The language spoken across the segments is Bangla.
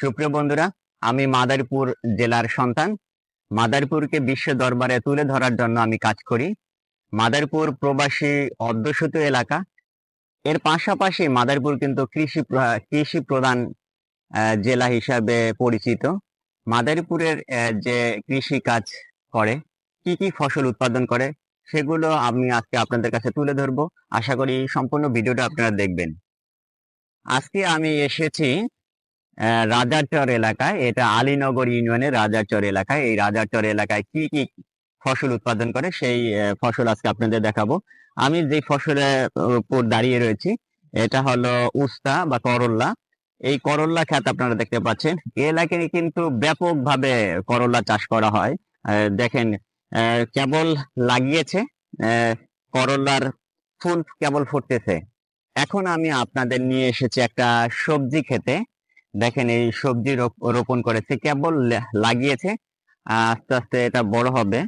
সুপ্রিয় বন্ধুরা, আমি মাদারীপুর জেলার সন্তান। মাদারীপুরকে বিশ্ব দরবারে তুলে ধরার জন্য আমি কাজ করি। মাদারীপুর প্রবাসী অধ্যুষিত এলাকা। এর পাশাপাশি মাদারীপুর কিন্তু কৃষি কৃষি প্রধান জেলা হিসাবে পরিচিত। মাদারীপুরের যে কৃষি কাজ করে, কি কি ফসল উৎপাদন করে, সেগুলো আমি আজকে আপনাদের কাছে তুলে ধরবো। আশা করি সম্পূর্ণ ভিডিওটা আপনারা দেখবেন। আজকে আমি এসেছি রাজারচর এলাকায়, এটা আলীনগর ইউনিয়নের রাজারচর এলাকায়। এই রাজারচর এলাকায় কি কি ফসল উৎপাদন করে, সেই ফসল আজকে আপনাদের দেখাবো। আমি যে ফসলের উপর দাঁড়িয়ে রয়েছি, এটা হলো উস্তা বা করল্লা। এই করল্লা ক্ষেত আপনারা দেখতে পাচ্ছেন। এলাকায় কিন্তু ব্যাপকভাবে করল্লা চাষ করা হয়। দেখেন কেবল লাগিয়েছে করল্লার ফুল কেবল ফুটতেছে। এখন আমি আপনাদের নিয়ে এসেছি একটা সবজি খেতে দেখেন এই সবজি রোপ- রোপণ করেছে কেবল লাগিয়েছে আস্তে আস্তে এটা বড় হবে।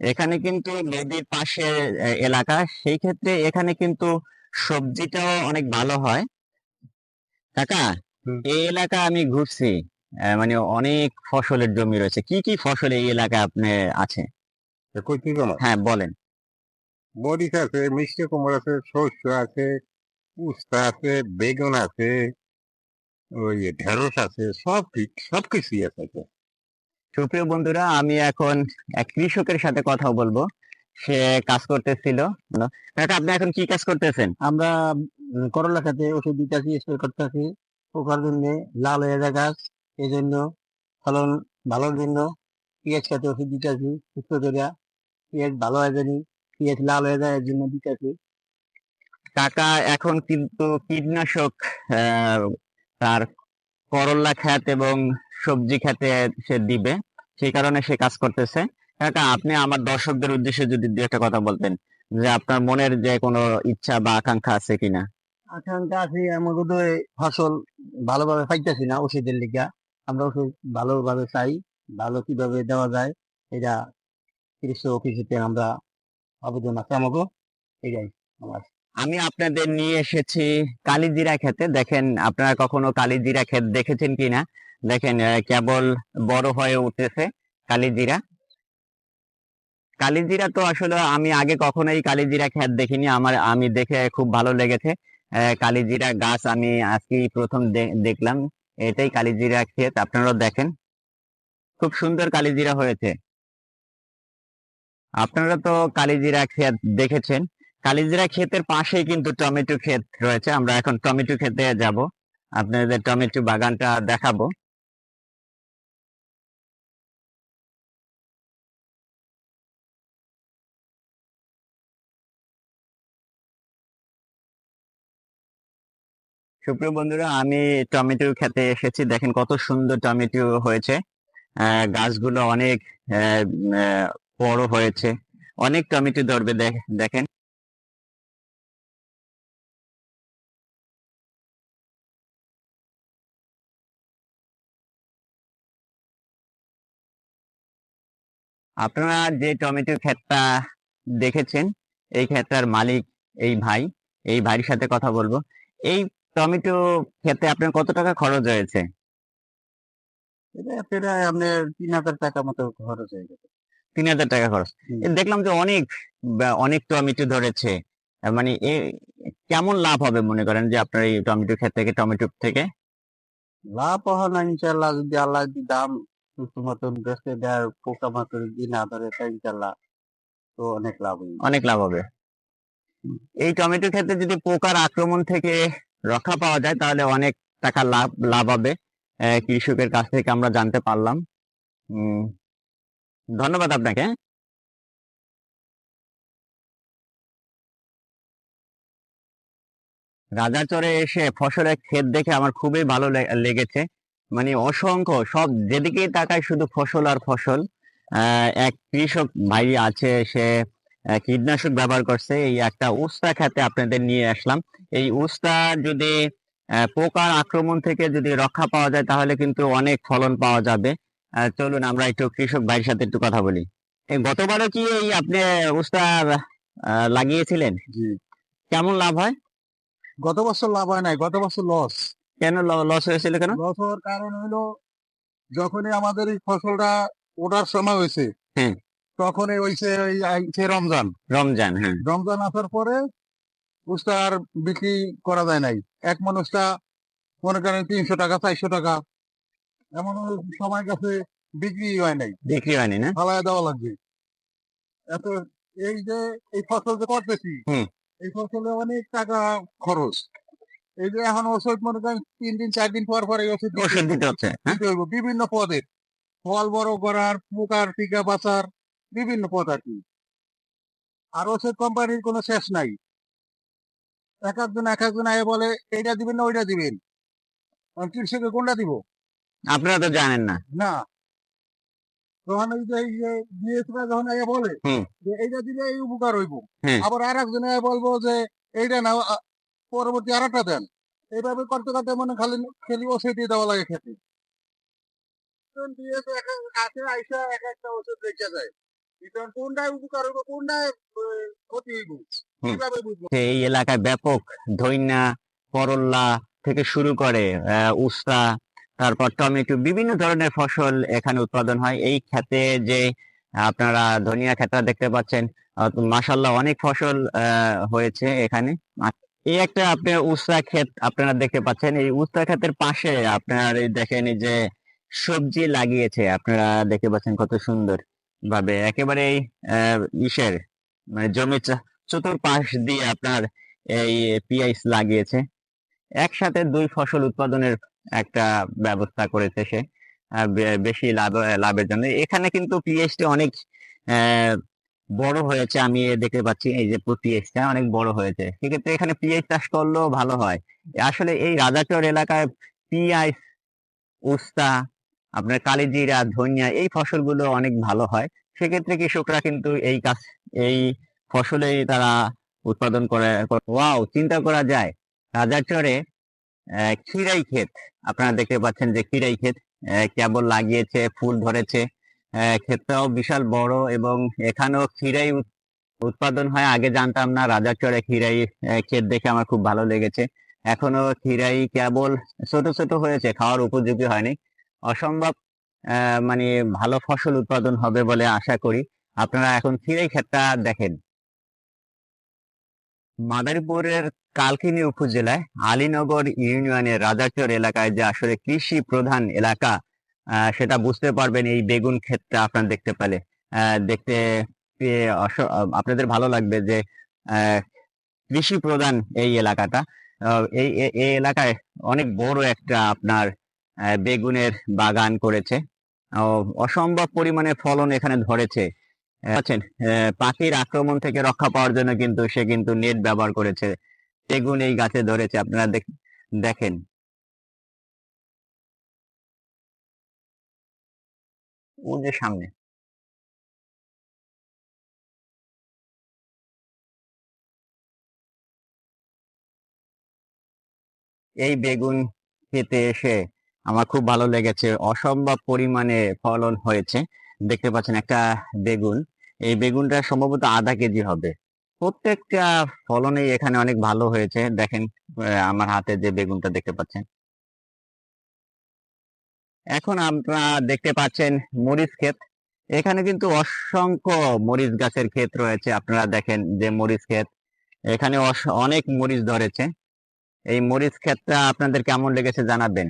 এখানে কিন্তু নদীর পাশে এলাকা সেই ক্ষেত্রে এখানে কিন্তু সবজিটাও অনেক ভালো হয়। কাকা এই এলাকা আমি ঘুরছি মানে অনেক ফসলের জমি রয়েছে। কি কি ফসল এই এলাকায় আপনি আছে? হ্যাঁ বলেন। মরিচ আছে মিষ্টি কুমড় আছে শস্য আছে উস্তা আছে বেগুন আছে ওই ঢেঁড়স আছে সব ঠিক সব কিছুই আছে সুপ্রিয় বন্ধুরা আমি এখন এক কৃষকের সাথে কথা বলব। সে কাজ করতেছিল। কাকা আপনি এখন কি কাজ করতেছেন? আমরা করলা খাতে ওষুধ দিতেছি স্প্রে করতেছি। পোকার জন্য লাল হয়ে যায় গাছ এই জন্য ফলন ভালোর জন্য পেঁয়াজ খাতে ওষুধ দিতেছি সুস্থ করিয়া পেঁয়াজ ভালো হয়ে যায়নি পেঁয়াজ লাল হয়ে যায় এর জন্য দিতেছি। কাকা এখন কিন্তু কীটনাশক আহ, তার করল্লা খ্যাত এবং সবজি খেতে সে দিবে। সেই কারণে সে কাজ করতেছে। কাকা, আপনি আমার দর্শকদের উদ্দেশ্যে যদি দু একটা কথা বলতেন যে আপনার মনের যে কোনো ইচ্ছা বা আকাঙ্ক্ষা আছে কিনা। আকাঙ্ক্ষা আছে আমার ফসল ভালোভাবে পাইতেছি না ওষুধের লিগা। আমরা ওষুধ ভালোভাবে চাই ভালো কীভাবে দেওয়া যায়, এটা কৃষি অফিসেতে আমরা আবেদন আছে। আমাকে এটাই আমার। আমি আপনাদের নিয়ে এসেছি কালিজিরা খেতে দেখেন, আপনারা কখনো কালিজিরা ক্ষেত দেখেছেন কিনা? দেখেন কেবল বড় হয়ে উঠেছে কালিজিরা। কালিজিরা তো আসলে আমি আগে কখনোই কালিজিরা ক্ষেত দেখিনি। আমার, আমি দেখে খুব ভালো লেগেছে। কালিজিরা গাছ আমি আজকেই প্রথম দেখলাম। এটাই কালিজিরা ক্ষেত, আপনারাও দেখেন। খুব সুন্দর কালিজিরা হয়েছে। আপনারা তো কালিজিরা ক্ষেত দেখেছেন। কালিজিরা ক্ষেতের পাশেই কিন্তু টমেটো ক্ষেত রয়েছে। আমরা এখন টমেটো ক্ষেতে যাব। আপনাদের টমেটো বাগানটা দেখাবো। সুপ্রিয় বন্ধুরা, আমি টমেটো খেতে এসেছি। দেখেন কত সুন্দর টমেটো হয়েছে। গাছগুলো অনেক বড় হয়েছে। অনেক টমেটো ধরবে দেখ- দেখেন। আপনারা যে টমেটো ক্ষেতটা দেখেছেন এই ক্ষেতটার মালিক এই ভাই এই ভাইয়ের সাথে কথা বলব। এই টমেটো ক্ষেতে আপনার কত টাকা খরচ হয়েছে? এটা আপনার তিন হাজার টাকা মতো খরচ হয়ে গেছে। তিন হাজার টাকা খরচ। দেখলাম যে অনেক অনেক টমেটো ধরেছে। মানে কেমন লাভ হবে মনে করেন যে আপনার এই টমেটো ক্ষেত থেকে টমেটো থেকে? লাভ হয় না ইনশাল্লাহ যদি আল্লাহ যদি দাম মতন বেঁচে দেয় পোকা মাকড় যদি না ধরে তাই ইনশাল্লাহ তো অনেক লাভ হইবে অনেক লাভ হবে। এই টমেটো ক্ষেত্রে যদি পোকার আক্রমণ থেকে রক্ষা পাওয়া যায় তাহলে অনেক টাকা লাভ লাভ হবে। কৃষকের কাছ থেকে আমরা জানতে পারলাম। ধন্যবাদ আপনাকে। রাজাচরে এসে ফসলের ক্ষেত দেখে আমার খুবই ভালো লেগেছে। মানে অসংখ্য সব যেদিকে তাকায় শুধু ফসল আর ফসল। এক কৃষক ভাই আছে সে কীটনাশক ব্যবহার করছে। এই একটা উস্তা খেতে আপনাদের নিয়ে আসলাম। এই উস্তা যদি পোকার আক্রমণ থেকে যদি রক্ষা পাওয়া যায় তাহলে কিন্তু অনেক ফলন পাওয়া যাবে। চলুন আমরা একটু কৃষক ভাইয়ের সাথে একটু কথা বলি। এই গতবারও কি এই আপনি উস্তা লাগিয়েছিলেন? কেমন লাভ হয়? গত বছর লাভ হয় নাই গত বছর লস কেন লস হয়েছিল কেন? লস হওয়ার কারণ হলো যখনই আমাদের এই ফসলটা ওঠার সময় হয়েছে হুম। তখনই হয়েছে ওই আইছে রমজান। রমজান হ্যাঁ। রমজান আসার পরে উস্তা আর বিক্রি করা যায় নাই। এক মানুষটা মনে করেন তিনশো টাকা চারশো টাকা এমন সময় কাছে বিক্রি হয় নাই। বিক্রি হয়নি না? ফালায় দেওয়া লাগবে। এত এই যে এই ফসল যে করতেছি হুম। এই ফসলে অনেক টাকা খরচ। এই যে এখন ওষুধ মনে করেন তিন দিন চার দিন পর পর এই ওষুধ দিতে ওষুধ দিতে হচ্ছে হ্যাঁ? বিভিন্ন পদের ফল বড় করার পোকার টিকা বাঁচার বিভিন্ন পদ আর কি। আর ওষুধ কোম্পানির কোনো শেষ নাই। এক একজন এক একজন আয়ে বলে এইটা দিবেন না ওইটা দিবেন। কৃষকে কোনটা দিব? আপনারা তো জানেন না। না। তখন ওই যে এই যে বিএসরা যখন আগে বলে যে এইটা দিলে এই উপকার হইব। আবার আর একজন আগে বলব যে এইটা না পরবর্তী আর একটা দেন। এইভাবে করতে করতে মানে খালি খালি ওষুধ দিয়ে দেওয়া লাগে খেতে। দিয়ে তো কাছে আইসা এক একটা ওষুধ যায় এই এলাকায় ব্যাপক ধৈন্যা করল্লা থেকে শুরু করে উস্তা তারপর টমেটো বিভিন্ন ধরনের ফসল এখানে উৎপাদন হয়। এই ক্ষেতে যে আপনারা ধনিয়া ক্ষেতটা দেখতে পাচ্ছেন মাসাল্লাহ অনেক ফসল আহ, হয়েছে এখানে। এই একটা আপনার উস্তা ক্ষেত আপনারা দেখতে পাচ্ছেন, এই উস্তা ক্ষেতের পাশে আপনার দেখেন যে সবজি লাগিয়েছে, আপনারা দেখতে পাচ্ছেন কত সুন্দর ভাবে। একেবারে ইসের মানে জমি চতুর্পাশ দিয়ে আপনার এই পিআইস লাগিয়েছে। একসাথে দুই ফসল উৎপাদনের একটা ব্যবস্থা করেছে সে বেশি লাভ, লাভের জন্য। এখানে কিন্তু পিএইচটি অনেক বড় হয়েছে আমি দেখতে পাচ্ছি এই যে পিএইচটা অনেক বড় হয়েছে। সেক্ষেত্রে এখানে পিএইচ চাষ করলেও ভালো হয়। আসলে এই রাজাচর এলাকায় পিআইস উস্তা আপনার কালিজিরা ধনিয়া এই ফসলগুলো অনেক ভালো হয়। সেক্ষেত্রে কৃষকরা কিন্তু এই কাজ এই ফসলেই তারা উৎপাদন করে ওয়াও চিন্তা করা যায়। রাজারচরে আহ, খিরাই ক্ষেত। আপনারা দেখতে পাচ্ছেন যে খিরাই ক্ষেত কেবল লাগিয়েছে ফুল ধরেছে। আহ, ক্ষেতটাও বিশাল বড় এবং এখানেও উৎ- উৎপাদন হয়। আগে জানতাম না রাজারচরে খিরাই আহ, ক্ষেত দেখে আমার খুব ভালো লেগেছে। এখনও খিরাই কেবল ছোট ছোট হয়েছে খাওয়ার উপযোগী হয়নি। অসম্ভব মানে ভালো ফসল উৎপাদন হবে বলে আশা করি। আপনারা এখন খিরাই ক্ষেতটা দেখেন। মাদারীপুরের কালকিনি উপজেলায় আলীনগর ইউনিয়নের রাজাচর এলাকায় যে আসলে কৃষি প্রধান এলাকা সেটা বুঝতে পারবেন এই বেগুন ক্ষেতটা আপনারা দেখতে পেলে। দেখতে আপনাদের ভালো লাগবে যে কৃষি প্রধান এই এলাকাটা। এই এই এলাকায় অনেক বড় একটা আপনার বেগুনের বাগান করেছে। অসম্ভব পরিমাণে ফলন এখানে ধরেছে। আহ, পাখির আক্রমণ থেকে রক্ষা পাওয়ার জন্য কিন্তু সে কিন্তু নেট ব্যবহার করেছে। বেগুন এই গাছে ধরেছে আপনারা দেখ- দেখেন। ও যে সামনে। এই বেগুন খেতে এসে আমার খুব ভালো লেগেছে। অসম্ভব পরিমাণে ফলন হয়েছে। দেখতে পাচ্ছেন একটা বেগুন। এই বেগুনটা সম্ভবত আধা কেজি হবে। প্রত্যেকটা ফলনেই এখানে অনেক ভালো হয়েছে। দেখেন আমার হাতে যে বেগুনটা দেখতে পাচ্ছেন। এখন আপনারা দেখতে পাচ্ছেন মরিচ ক্ষেত। এখানে কিন্তু অসংখ্য মরিচ গাছের ক্ষেত রয়েছে। আপনারা দেখেন যে মরিচ ক্ষেত, এখানে অনেক মরিচ ধরেছে। এই মরিচ ক্ষেতটা আপনাদের কেমন লেগেছে জানাবেন।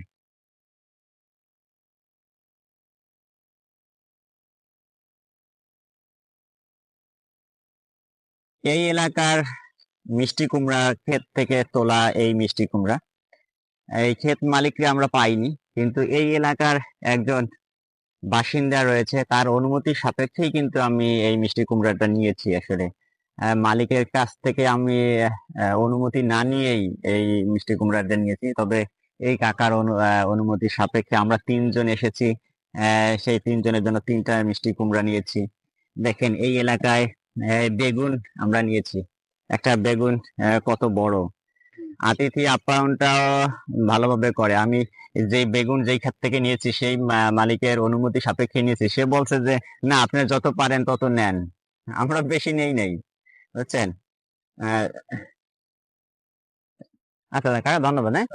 এই এলাকার মিষ্টি কুমড়া ক্ষেত থেকে তোলা এই মিষ্টি কুমড়া। এই ক্ষেত মালিককে আমরা পাইনি। কিন্তু এই এলাকার একজন বাসিন্দা রয়েছে। তার অনুমতি সাপেক্ষেই কিন্তু আমি এই মিষ্টি কুমড়াটা নিয়েছি আসলে। মালিকের কাছ থেকে আমি অনুমতি না নিয়েই এই মিষ্টি কুমড়াটা নিয়েছি। তবে এই কাকার অনুমতি সাপেক্ষে আমরা তিনজন এসেছি। সেই তিনজনের জন্য তিনটা মিষ্টি কুমড়া নিয়েছি। দেখেন, এই এলাকায় বেগুন আমরা নিয়েছি। একটা বেগুন কত বড়। আতিথি আপ্যায়নটা ভালোভাবে করে। আমি যে বেগুন যেই খাত থেকে নিয়েছি, সেই মালিকের অনুমতি সাপেক্ষে নিয়েছি। সে বলছে যে, না, আপনি যত পারেন তত নেন। আমরা বেশি নেই নেই, বুঝছেন? আচ্ছা কাকা, ধন্যবাদ হ্যাঁ?